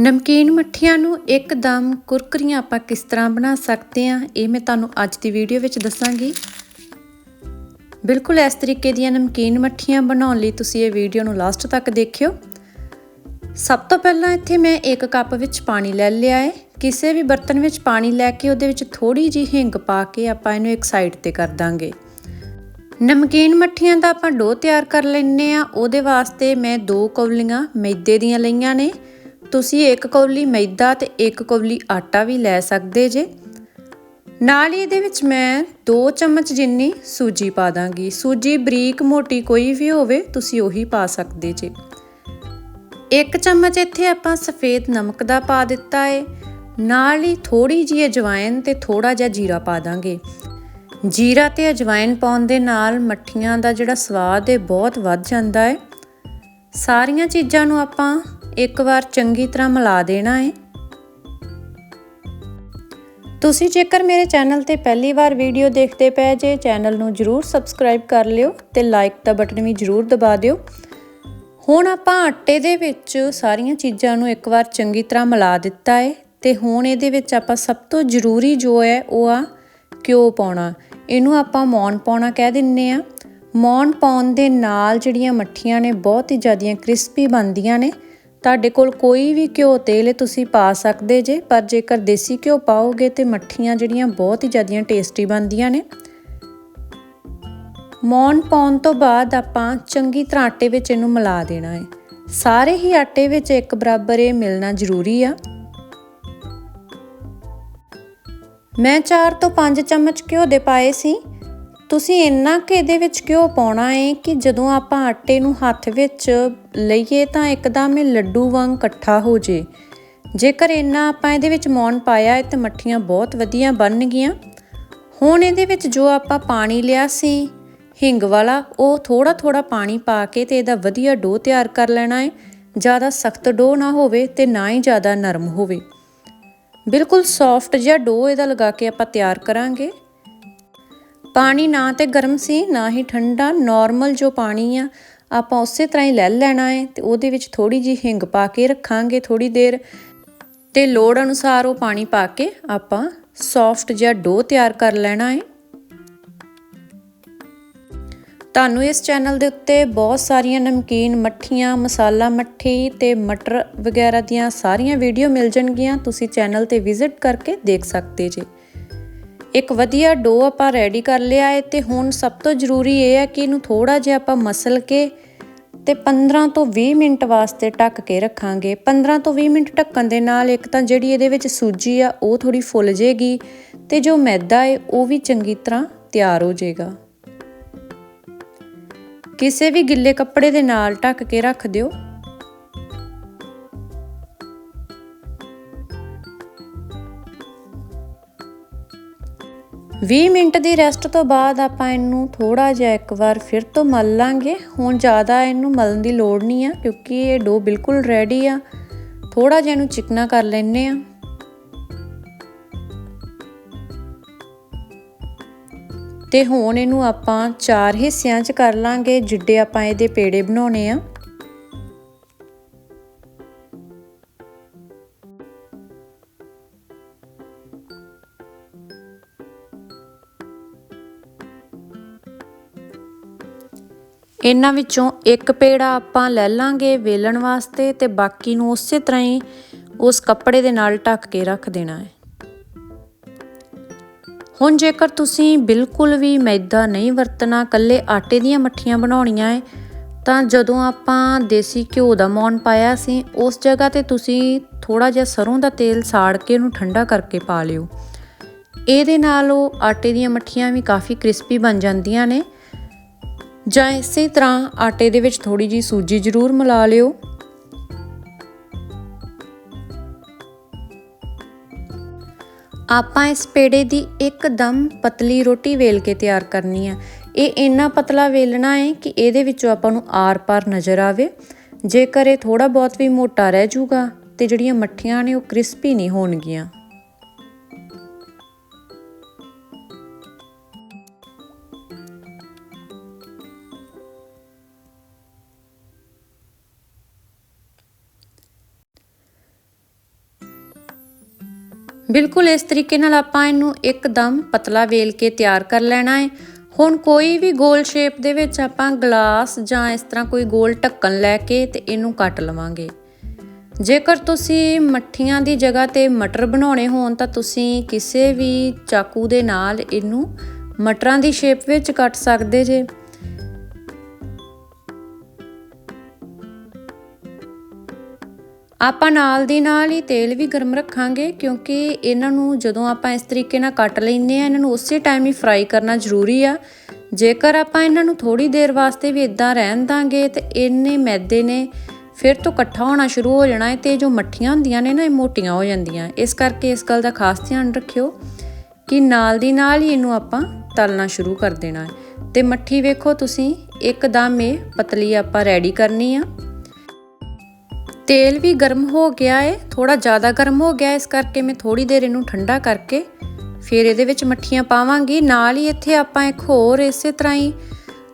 ਨਮਕੀਨ ਮੱਠੀਆਂ ਨੂੰ ਇੱਕਦਮ ਕੁਰਕਰੀਆਂ ਆਪਾਂ ਕਿਸ ਤਰ੍ਹਾਂ ਬਣਾ ਸਕਦੇ ਹਾਂ, ਇਹ ਮੈਂ ਤੁਹਾਨੂੰ ਅੱਜ ਦੀ ਵੀਡੀਓ ਵਿੱਚ ਦੱਸਾਂਗੀ। ਬਿਲਕੁਲ ਇਸ ਤਰੀਕੇ ਦੀਆਂ ਨਮਕੀਨ ਮੱਠੀਆਂ ਬਣਾਉਣ ਲਈ ਤੁਸੀਂ ਇਹ ਵੀਡੀਓ ਨੂੰ ਲਾਸਟ ਤੱਕ ਦੇਖਿਓ। ਸਭ ਤੋਂ ਪਹਿਲਾਂ ਇੱਥੇ ਮੈਂ ਇੱਕ ਕੱਪ ਵਿੱਚ ਪਾਣੀ ਲੈ ਲਿਆ ਹੈ। ਕਿਸੇ ਵੀ ਬਰਤਨ ਵਿੱਚ ਪਾਣੀ ਲੈ ਕੇ ਉਹਦੇ ਵਿੱਚ ਥੋੜੀ ਜਿਹੀ ਹਿੰਗ ਪਾ ਕੇ ਆਪਾਂ ਇਹਨੂੰ ਇੱਕ ਸਾਈਡ ਤੇ ਕਰ ਦਾਂਗੇ। ਨਮਕੀਨ ਮੱਠੀਆਂ ਦਾ ਆਪਾਂ ਡੋ ਤਿਆਰ ਕਰ ਲੈਣੇ ਆ ਉਹਦੇ ਵਾਸਤੇ ਮੈਂ ਦੋ ਕੌਲੀਆਂ ਮੈਦੇ ਦੀਆਂ ਲਈਆਂ ਨੇ। ਤੁਸੀਂ ਇੱਕ ਕੌਲੀ ਮੈਦਾ ਤੇ ਇੱਕ ਕੌਲੀ ਆਟਾ ਵੀ ਲੈ ਸਕਦੇ ਜੇ। ਨਾਲ ਹੀ ਇਹਦੇ ਵਿੱਚ ਮੈਂ 2 ਚਮਚ ਜਿੰਨੀ ਸੂਜੀ ਪਾ ਦਾਂਗੀ। ਸੂਜੀ ਬਰੀਕ ਮੋਟੀ ਕੋਈ ਵੀ ਹੋਵੇ, ਤੁਸੀਂ ਉਹੀ ਪਾ ਸਕਦੇ ਜੇ। ਇੱਕ ਚਮਚ ਇੱਥੇ ਆਪਾਂ ਸਫੇਦ ਨਮਕ ਦਾ ਪਾ ਦਿੱਤਾ ਏ। ਨਾਲ ਹੀ ਥੋੜੀ ਜਿਹੀ ਅਜਵਾਇਨ ਤੇ ਥੋੜਾ ਜਿਹਾ ਜੀਰਾ ਪਾ ਦਾਂਗੇ। ਜੀਰਾ ਤੇ ਅਜਵਾਇਨ ਪਾਉਣ ਦੇ ਨਾਲ ਮੱਠੀਆਂ ਦਾ ਜਿਹੜਾ ਸਵਾਦ ਹੈ ਬਹੁਤ ਵੱਧ ਜਾਂਦਾ ਹੈ ਸਾਰੀਆਂ ਚੀਜ਼ਾਂ ਨੂੰ ਆਪਾਂ ਇੱਕ ਵਾਰ ਚੰਗੀ ਤਰ੍ਹਾਂ ਮਿਲਾ ਦੇਣਾ ਹੈ ਤੁਸੀਂ ਜੇਕਰ ਮੇਰੇ ਚੈਨਲ ਤੇ ਪਹਿਲੀ ਵਾਰ ਵੀਡੀਓ ਦੇਖਦੇ ਪਏ ਜੇ, ਚੈਨਲ ਨੂੰ ਜਰੂਰ ਸਬਸਕ੍ਰਾਈਬ ਕਰ ਲਿਓ ਤੇ ਲਾਈਕ ਦਾ ਬਟਨ ਵੀ ਜਰੂਰ ਦਬਾ ਦਿਓ। ਹੁਣ ਆਪਾਂ ਆਟੇ ਦੇ ਵਿੱਚ ਸਾਰੀਆਂ ਚੀਜ਼ਾਂ ਨੂੰ ਇੱਕ ਵਾਰ ਚੰਗੀ ਤਰ੍ਹਾਂ ਮਿਲਾ ਦਿੱਤਾ ਹੈ ਤੇ ਹੁਣ ਇਹਦੇ ਵਿੱਚ ਆਪਾਂ ਸਭ ਤੋਂ ਜ਼ਰੂਰੀ ਜੋ ਹੈ ਉਹ ਆ ਘਿਓ ਪਾਉਣਾ। ਇਹਨੂੰ ਆਪਾਂ ਮੌਨ ਪਾਉਣਾ ਕਹਿ ਦਿੰਨੇ ਆ। ਮੌਨ ਪਾਉਣ ਦੇ ਨਾਲ ਜਿਹੜੀਆਂ ਮੱਠੀਆਂ ਨੇ ਬਹੁਤ ਹੀ ਜ਼ਿਆਦੀਆਂ ਕ੍ਰਿਸਪੀ ਬਣਦੀਆਂ ਨੇ। ਤੁਹਾਡੇ ਕੋਲ ਕੋਈ ਵੀ ਘਿਓ, ਤੇਲ ਤੁਸੀਂ ਪਾ ਸਕਦੇ ਜੇ, ਪਰ ਜੇਕਰ ਦੇਸੀ ਘਿਓ ਪਾਓਗੇ ਤੇ ਮੱਠੀਆਂ ਜਿਹੜੀਆਂ ਬਹੁਤ ਹੀ ਜ਼ਿਆਦੀਆਂ ਟੇਸਟੀ ਬਣਦੀਆਂ ਨੇ। ਮੌਨ ਪਾਉਣ ਤੋਂ ਬਾਅਦ ਆਪਾਂ ਚੰਗੀ ਤਰ੍ਹਾਂ ਆਟੇ ਵਿੱਚ ਇਹਨੂੰ ਮਿਲਾ ਦੇਣਾ ਹੈ। ਸਾਰੇ ਹੀ ਆਟੇ ਵਿੱਚ ਇੱਕ ਬਰਾਬਰ ਇਹ ਮਿਲਣਾ ਜ਼ਰੂਰੀ ਆ। ਮੈਂ 4 ਤੋਂ 5 ਚਮਚ ਘਿਓ ਦੇ ਪਾਏ ਸੀ। ਤੁਸੀਂ ਇੰਨਾ ਕਿ ਇਹਦੇ ਵਿੱਚ ਘਿਓ ਪਾਉਣਾ ਹੈ ਕਿ ਜਦੋਂ ਆਪਾਂ ਆਟੇ ਨੂੰ ਹੱਥ ਵਿੱਚ ਲਈਏ ਤਾਂ ਇੱਕਦਮ ਇਹ ਲੱਡੂ ਵਾਂਗ ਇਕੱਠਾ ਹੋ ਜੇ? ਜੇਕਰ ਇੰਨਾ ਆਪਾਂ ਇਹਦੇ ਵਿੱਚ ਮੌਨ ਪਾਇਆ ਤੇ ਮੱਠੀਆਂ ਬਹੁਤ ਵਧੀਆ ਬਣਨਗੀਆਂ। ਹੁਣ ਇਹਦੇ ਵਿੱਚ ਜੋ ਆਪਾਂ ਪਾਣੀ ਲਿਆ ਸੀ, ਹਿੰਗ ਵਾਲਾ, ਉਹ ਥੋੜਾ ਥੋੜਾ ਪਾਣੀ ਪਾ ਕੇ ਤੇ ਇਹਦਾ ਵਧੀਆ ਡੋ ਤਿਆਰ ਕਰ ਲੈਣਾ ਹੈ ਜ਼ਿਆਦਾ ਸਖਤ ਡੋ ਨਾ ਹੋਵੇ ਤੇ ਨਾ ਹੀ ਜ਼ਿਆਦਾ ਨਰਮ ਹੋਵੇ। ਬਿਲਕੁਲ ਸੌਫਟ ਜਿਹਾ ਡੋ ਇਹਦਾ ਲਗਾ ਕੇ ਆਪਾਂ ਤਿਆਰ ਕਰਾਂਗੇ। ਪਾਣੀ ਨਾ ਤੇ ਗਰਮ ਸੀ, ਨਾ ਹੀ ਠੰਡਾ ਨਾਰਮਲ ਜੋ ਪਾਣੀ ਆ, ਆਪਾਂ ਉਸੇ ਤਰ੍ਹਾਂ ਹੀ ਲੈ ਲੈਣਾ ਹੈ ਤੇ ਉਹਦੇ ਵਿੱਚ ਥੋੜੀ ਜੀ ਹਿੰਗ ਪਾ ਕੇ ਰੱਖਾਂਗੇ ਥੋੜੀ ਦੇਰ ਤੇ ਲੋੜ ਅਨੁਸਾਰ ਉਹ ਪਾਣੀ ਪਾ ਕੇ ਆਪਾਂ ਸੌਫਟ ਜਿਹਾ ਡੋ ਤਿਆਰ ਕਰ ਲੈਣਾ ਹੈ ਤੁਹਾਨੂੰ ਇਸ ਚੈਨਲ ਦੇ ਉੱਤੇ ਬਹੁਤ ਸਾਰੀਆਂ ਨਮਕੀਨ ਮੱਠੀਆਂ, ਮਸਾਲਾ ਮੱਠੀ ਤੇ ਮਟਰ ਵਗੈਰਾ ਦੀਆਂ ਸਾਰੀਆਂ ਵੀਡੀਓ ਮਿਲ ਜਾਣਗੀਆਂ, ਤੁਸੀਂ ਚੈਨਲ ਤੇ ਵਿਜ਼ਿਟ ਕਰਕੇ ਦੇਖ ਸਕਦੇ ਜੇ। ਇੱਕ ਵਧੀਆ ਡੋ ਆਪਾਂ ਰੈਡੀ ਕਰ ਲਿਆ ਹੈ ਤੇ ਹੁਣ ਸਭ ਤੋਂ ਜ਼ਰੂਰੀ ਇਹ ਹੈ ਕਿ ਇਹਨੂੰ ਥੋੜਾ ਜਿਹਾ ਆਪਾਂ ਮਸਲ ਕੇ ਤੇ 15 ਤੋਂ 20 ਮਿੰਟ ਵਾਸਤੇ ਢੱਕ ਕੇ ਰੱਖਾਂਗੇ। 15 ਤੋਂ 20 ਮਿੰਟ ਢੱਕਣ ਦੇ ਨਾਲ ਇੱਕ ਤਾਂ ਜਿਹੜੀ ਇਹਦੇ ਵਿੱਚ ਸੂਜੀ ਆ, ਉਹ ਥੋੜੀ ਫੁੱਲ ਜੇਗੀ ਤੇ ਜੋ ਮੈਦਾ ਹੈ ਉਹ ਵੀ ਚੰਗੀ ਤਰ੍ਹਾਂ ਤਿਆਰ ਹੋ ਜਾਏਗਾ ਕਿਸੇ ਵੀ ਗਿੱਲੇ ਕੱਪੜੇ ਦੇ ਨਾਲ ਢੱਕ ਕੇ ਰੱਖ ਦਿਓ। ਵੀਹ ਮਿੰਟ ਦੀ ਰੈਸਟ ਤੋਂ ਬਾਅਦ ਆਪਾਂ ਇਹਨੂੰ ਥੋੜਾ ਜਿਹਾ ਇੱਕ ਵਾਰ ਫਿਰ ਤੋਂ ਮਲ ਲਾਂਗੇ। ਹੁਣ ਜ਼ਿਆਦਾ ਇਹਨੂੰ ਮਲਣ ਦੀ ਲੋੜ ਨਹੀਂ ਆ, ਕਿਉਂਕਿ ਇਹ ਡੋ ਬਿਲਕੁਲ ਰੈਡੀ ਆ। ਥੋੜਾ ਜਿਹਾ ਇਹਨੂੰ ਚਿਕਨਾ ਕਰ ਲੈਣੇ ਆ। ਤੇ ਹੁਣ ਇਹਨੂੰ ਆਪਾਂ ਚਾਰ ਹਿੱਸਿਆਂ 'ਚ ਕਰ ਲਾਂਗੇ, ਜਿੱਡੇ ਆਪਾਂ ਇਹਦੇ ਪੇੜੇ ਬਣਾਉਣੇ ਆ। ਇਹਨਾਂ ਵਿੱਚੋਂ ਇੱਕ ਪੇੜਾ ਆਪਾਂ ਲੈ ਲਾਂਗੇ ਵੇਲਣ ਵਾਸਤੇ ਤੇ ਬਾਕੀ ਨੂੰ ਉਸੇ ਤਰ੍ਹਾਂ ਹੀ ਉਸ ਕੱਪੜੇ ਦੇ ਨਾਲ ਢੱਕ ਕੇ ਰੱਖ ਦੇਣਾ ਹੈ। ਹੁਣ ਜੇਕਰ ਤੁਸੀਂ ਬਿਲਕੁਲ ਵੀ ਮੈਦਾ ਨਹੀਂ ਵਰਤਣਾ ਕੱਲੇ ਆਟੇ ਦੀਆਂ ਮੱਠੀਆਂ ਬਣਾਉਣੀਆਂ ਹੈ, ਤਾਂ ਜਦੋਂ ਆਪਾਂ ਦੇਸੀ ਘਿਓ ਦਾ ਮੌਨ ਪਾਇਆ ਸੀ, ਉਸ ਜਗ੍ਹਾ ਤੇ ਤੁਸੀਂ ਥੋੜਾ ਜਿਹਾ ਸਰੋਂ ਦਾ ਤੇਲ ਸਾੜ ਕੇ ਉਹਨੂੰ ਠੰਡਾ ਕਰਕੇ ਪਾ ਲਿਓ। ਇਹਦੇ ਨਾਲ ਉਹ ਆਟੇ ਦੀਆਂ ਮੱਠੀਆਂ ਵੀ ਕਾਫੀ ਕ੍ਰਿਸਪੀ ਬਣ ਜਾਂਦੀਆਂ ਨੇ ਜਾਂ ਇਸੇ ਤਰ੍ਹਾਂ ਆਟੇ ਦੇ ਵਿੱਚ ਥੋੜੀ ਜੀ ਸੂਜੀ ਜ਼ਰੂਰ ਮਿਲਾ ਲਿਓ। ਆਪਾਂ ਇਸ ਪੇੜੇ ਦੀ ਇੱਕਦਮ ਪਤਲੀ ਰੋਟੀ ਵੇਲ ਕੇ ਤਿਆਰ ਕਰਨੀ ਆ। ਇਹ ਇੰਨਾ ਪਤਲਾ ਵੇਲਣਾ ਹੈ ਕਿ ਇਹਦੇ ਵਿੱਚੋਂ ਆਪਾਂ ਨੂੰ ਆਰ-ਪਾਰ ਨਜ਼ਰ ਆਵੇ। ਜੇਕਰ ਇਹ ਥੋੜਾ ਬਹੁਤ ਵੀ ਮੋਟਾ ਰਹਿ ਜਾਊਗਾ ਤੇ ਜਿਹੜੀਆਂ ਮੱਠੀਆਂ ਨੇ ਉਹ ਕ੍ਰਿਸਪੀ ਨਹੀਂ ਹੋਣਗੀਆਂ। ਬਿਲਕੁਲ ਇਸ ਤਰੀਕੇ ਨਾਲ ਆਪਾਂ ਇਹਨੂੰ ਇੱਕਦਮ ਪਤਲਾ ਵੇਲ ਕੇ ਤਿਆਰ ਕਰ ਲੈਣਾ ਹੈ। ਹੁਣ ਕੋਈ ਵੀ ਗੋਲ ਸ਼ੇਪ ਦੇ ਵਿੱਚ ਆਪਾਂ ਗਲਾਸ ਜਾਂ ਇਸ ਤਰ੍ਹਾਂ ਕੋਈ ਗੋਲ ਢੱਕਣ ਲੈ ਕੇ ਤੇ ਇਹਨੂੰ ਕੱਟ ਲਵਾਂਗੇ। ਜੇਕਰ ਤੁਸੀਂ ਮੱਠੀਆਂ ਦੀ ਜਗ੍ਹਾ ਤੇ ਮਟਰ ਬਣਾਉਣੇ ਹੋਣ ਤਾਂ ਤੁਸੀਂ ਕਿਸੇ ਵੀ ਚਾਕੂ ਦੇ ਨਾਲ ਇਹਨੂੰ ਮਟਰਾਂ ਦੀ ਸ਼ੇਪ ਵਿੱਚ ਕੱਟ ਸਕਦੇ ਜੇ। ਆਪਾਂ ਨਾਲ ਦੀ ਨਾਲ ਹੀ ਤੇਲ ਵੀ ਗਰਮ ਰੱਖਾਂਗੇ ਕਿਉਂਕਿ ਇਹਨਾਂ ਨੂੰ ਜਦੋਂ ਆਪਾਂ ਇਸ ਤਰੀਕੇ ਨਾਲ ਕੱਟ ਲੈਂਦੇ ਆ ਇਹਨਾਂ ਨੂੰ ਉਸੇ ਟਾਈਮ ਹੀ ਫਰਾਈ ਕਰਨਾ ਜ਼ਰੂਰੀ ਆ। ਜੇਕਰ ਆਪਾਂ ਇਹਨਾਂ ਨੂੰ ਥੋੜੀ ਦੇਰ ਵਾਸਤੇ ਵੀ ਇਦਾਂ ਰਹਿਣ ਦਾਂਗੇ ਤੇ ਇਹਨੇ ਮੈਦੇ ਨੇ, ਫਿਰ ਤੋਂ ਇਕੱਠਾ ਹੋਣਾ ਸ਼ੁਰੂ ਹੋ ਜਾਣਾ ਹੈ ਤੇ ਜੋ ਮੱਠੀਆਂ ਹੁੰਦੀਆਂ ਨੇ ਨਾ, ਇਹ ਮੋਟੀਆਂ ਹੋ ਜਾਂਦੀਆਂ। ਇਸ ਕਰਕੇ ਇਸ ਗੱਲ ਦਾ ਖਾਸ ਧਿਆਨ ਰੱਖਿਓ ਕਿ ਨਾਲ ਦੀ ਨਾਲ ਹੀ ਇਹਨੂੰ ਆਪਾਂ ਤਲਣਾ ਸ਼ੁਰੂ ਕਰ ਦੇਣਾ। ਹੈ ਤੇ ਮੱਠੀ ਵੇਖੋ ਤੁਸੀਂ, ਇੱਕਦਮ ਇਹ ਪਤਲੀ ਆਪਾਂ ਰੈਡੀ ਕਰਨੀ ਆ। ਤੇਲ ਵੀ ਗਰਮ ਹੋ ਗਿਆ ਏ ਥੋੜਾ ਜ਼ਿਆਦਾ ਗਰਮ ਹੋ ਗਿਆ ਇਸ ਕਰਕੇ ਮੈਂ ਥੋੜੀ ਦੇਰ ਇਹਨੂੰ ਠੰਡਾ ਕਰਕੇ ਫਿਰ ਇਹਦੇ ਵਿੱਚ ਮੱਠੀਆਂ ਪਾਵਾਂਗੀ। ਨਾਲ ਹੀ ਇੱਥੇ ਆਪਾਂ ਇੱਕ ਹੋਰ ਇਸੇ ਤਰ੍ਹਾਂ ਹੀ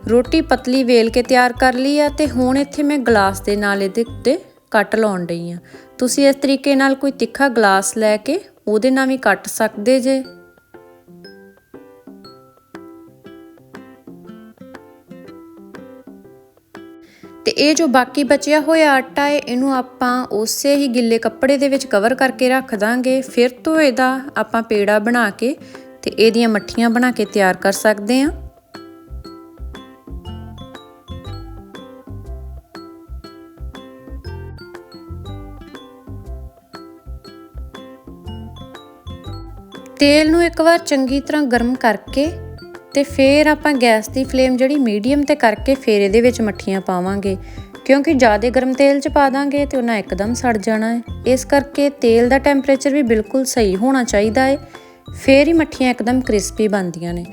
ਰੋਟੀ ਪਤਲੀ ਵੇਲ ਕੇ ਤਿਆਰ ਕਰ ਲਈ ਆ ਤੇ ਹੁਣ ਇੱਥੇ ਮੈਂ ਗਲਾਸ ਦੇ ਨਾਲ ਇਹਦੇ ਉੱਤੇ ਕੱਟ ਲਾਉਣ ਡਈ ਆ। ਤੁਸੀਂ ਇਸ ਤਰੀਕੇ ਨਾਲ ਕੋਈ ਤਿੱਖਾ ਗਲਾਸ ਲੈ ਕੇ ਉਹਦੇ ਨਾਲ ਵੀ ਕੱਟ ਸਕਦੇ ਜੇ। ਤੇ ਇਹ ਜੋ ਬਾਕੀ ਬਚਿਆ ਹੋਇਆ ਆਟਾ ਹੈ, ਇਹਨੂੰ ਆਪਾਂ ਉਸੇ ਹੀ ਗਿੱਲੇ ਕੱਪੜੇ ਦੇ ਵਿੱਚ ਕਵਰ ਕਰਕੇ ਰੱਖ ਦਾਂਗੇ। ਫਿਰ ਤੋਂ ਇਹਦਾ ਆਪਾਂ ਪੇੜਾ ਬਣਾ ਕੇ ਤੇ ਇਹਦੀਆਂ ਮੱਠੀਆਂ ਬਣਾ ਕੇ ਤਿਆਰ ਕਰ ਸਕਦੇ ਹਾਂ। ਤੇਲ ਨੂੰ ਇੱਕ ਵਾਰ ਚੰਗੀ ਤਰ੍ਹਾਂ ਗਰਮ ਕਰਕੇ ਤੇ ਫਿਰ ਆਪਾਂ ਗੈਸ ਦੀ ਫਲੇਮ ਜਿਹੜੀ ਮੀਡੀਅਮ ਤੇ ਕਰਕੇ ਫਿਰ ਇਹਦੇ ਵਿੱਚ ਮੱਠੀਆਂ ਪਾਵਾਂਗੇ। ਕਿਉਂਕਿ ਜ਼ਿਆਦਾ ਗਰਮ ਤੇਲ 'ਚ ਪਾ ਦਾਂਗੇ ਤੇ ਉਹਨਾਂ ਇੱਕਦਮ ਸੜ ਜਾਣਾ ਹੈ। ਇਸ ਕਰਕੇ ਤੇਲ ਦਾ ਟੈਂਪਰੇਚਰ ਵੀ ਬਿਲਕੁਲ ਸਹੀ ਹੋਣਾ ਚਾਹੀਦਾ ਹੈ। ਫਿਰ ਹੀ ਮੱਠੀਆਂ ਇੱਕਦਮ ਕ੍ਰਿਸਪੀ ਬਣਦੀਆਂ ਨੇ।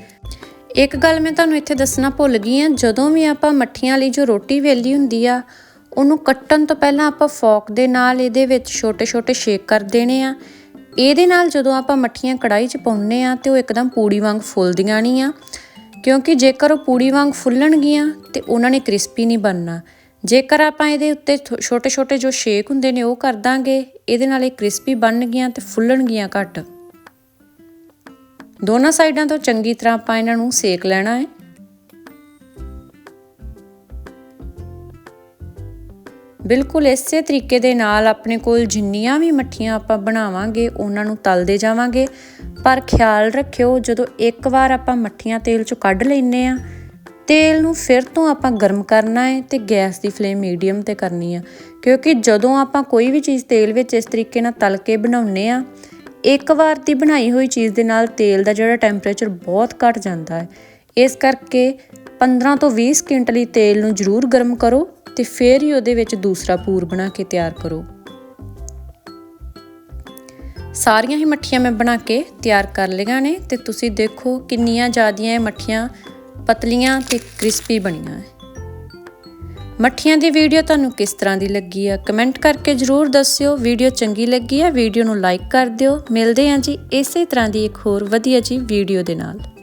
ਇੱਕ ਗੱਲ ਮੈਂ ਤੁਹਾਨੂੰ ਇੱਥੇ ਦੱਸਣਾ ਭੁੱਲ ਗਈ ਹਾਂ, ਜਦੋਂ ਵੀ ਆਪਾਂ ਮੱਠੀਆਂ ਲਈ ਜੋ ਰੋਟੀ ਵੇਲੀ ਹੁੰਦੀ ਆ, ਉਹਨੂੰ ਕੱਟਣ ਤੋਂ ਪਹਿਲਾਂ ਆਪਾਂ ਫੋਕ ਦੇ ਨਾਲ ਇਹਦੇ ਵਿੱਚ ਛੋਟੇ-ਛੋਟੇ ਸ਼ੇਕ ਕਰ ਦੇਣੇ ਆ। ਇਹਦੇ ਨਾਲ ਜਦੋਂ ਆਪਾਂ ਮੱਠੀਆਂ ਕੜਾਈ 'ਚ ਪਾਉਂਦੇ ਆ ਤੇ ਉਹ ਇੱਕਦਮ ਪੂੜੀ ਵਾਂਗ ਫੁੱਲਦੀਆਂ ਨਹੀਂ ਆ, ਕਿਉਂਕਿ ਜੇਕਰ ਉਹ ਪੂੜੀ ਵਾਂਗ ਫੁੱਲਣਗੀਆਂ ਤੇ ਉਹਨਾਂ ਨੇ ਕ੍ਰਿਸਪੀ ਨਹੀਂ ਬਣਨਾ। ਜੇਕਰ ਆਪਾਂ ਇਹਦੇ ਉੱਤੇ ਛੋਟੇ-ਛੋਟੇ ਜੋ ਸ਼ੇਕ ਹੁੰਦੇ ਨੇ ਉਹ ਕਰ ਦਾਂਗੇ, ਇਹਦੇ ਨਾਲ ਇਹ ਕ੍ਰਿਸਪੀ ਬਣਨਗੀਆਂ ਤੇ ਫੁੱਲਣਗੀਆਂ ਘੱਟ। ਦੋਨਾਂ ਸਾਈਡਾਂ ਤੋਂ ਚੰਗੀ ਤਰ੍ਹਾਂ ਆਪਾਂ ਇਹਨਾਂ ਨੂੰ ਸੇਕ ਲੈਣਾ ਹੈ। ਬਿਲਕੁਲ ਇਸੇ ਤਰੀਕੇ ਦੇ ਨਾਲ ਆਪਣੇ ਕੋਲ ਜਿੰਨੀਆਂ ਵੀ ਮੱਠੀਆਂ ਆਪਾਂ ਬਣਾਵਾਂਗੇ, ਉਹਨਾਂ ਨੂੰ ਤਲਦੇ ਜਾਵਾਂਗੇ। ਪਰ ਖਿਆਲ ਰੱਖਿਓ, ਜਦੋਂ ਇੱਕ ਵਾਰ ਆਪਾਂ ਮੱਠੀਆਂ ਤੇਲ ਚੋਂ ਕੱਢ ਲੈਨੇ ਆ ਤੇਲ ਨੂੰ ਫਿਰ ਤੋਂ ਆਪਾਂ ਗਰਮ ਕਰਨਾ ਹੈ ਤੇ ਗੈਸ ਦੀ ਫਲੇਮ ਮੀਡੀਅਮ ਤੇ ਕਰਨੀ ਆ। ਕਿਉਂਕਿ ਜਦੋਂ ਆਪਾਂ ਕੋਈ ਵੀ ਚੀਜ਼ ਤੇਲ ਵਿੱਚ ਇਸ ਤਰੀਕੇ ਨਾਲ ਤਲ ਕੇ ਬਣਾਉਨੇ ਆ ਇੱਕ ਵਾਰ ਦੀ ਬਣਾਈ ਹੋਈ ਚੀਜ਼ ਦੇ ਨਾਲ ਤੇਲ ਦਾ ਜਿਹੜਾ ਟੈਂਪਰੇਚਰ ਬਹੁਤ ਘਟ ਜਾਂਦਾ ਹੈ। ਇਸ ਕਰਕੇ 15 ਤੋਂ 20 ਸਕਿੰਟ ਲਈ ਤੇਲ ਨੂੰ ਜ਼ਰੂਰ ਗਰਮ ਕਰੋ। ਤੇ ਫਿਰ ਹੀ ਉਹਦੇ ਵਿੱਚ ਦੂਸਰਾ ਪੂਰ ਬਣਾ ਕੇ ਤਿਆਰ ਕਰੋ। ਸਾਰੀਆਂ ਹੀ ਮੱਠੀਆਂ ਮੈਂ ਬਣਾ ਕੇ ਤਿਆਰ ਕਰ ਲਈਆਂ ਨੇ ਤੇ ਤੁਸੀਂ ਦੇਖੋ ਕਿੰਨੀਆਂ ਜ਼ਿਆਦੀਆਂ ਇਹ ਮੱਠੀਆਂ ਪਤਲੀਆਂ ਤੇ ਕ੍ਰਿਸਪੀ ਬਣੀਆਂ ਮੱਠੀਆਂ ਦੀ ਵੀਡੀਓ ਤੁਹਾਨੂੰ ਕਿਸ ਤਰ੍ਹਾਂ ਦੀ ਲੱਗੀ ਆ ਕਮੈਂਟ ਕਰਕੇ ਜਰੂਰ ਦੱਸਿਓ। ਵੀਡੀਓ ਚੰਗੀ ਲੱਗੀ ਆ ਵੀਡੀਓ ਨੂੰ ਲਾਈਕ ਕਰ ਦਿਓ। ਮਿਲਦੇ ਆਂ ਜੀ ਇਸੇ ਤਰ੍ਹਾਂ ਦੀ ਇੱਕ ਹੋਰ ਵਧੀਆ ਜੀ ਵੀਡੀਓ ਦੇ ਨਾਲ।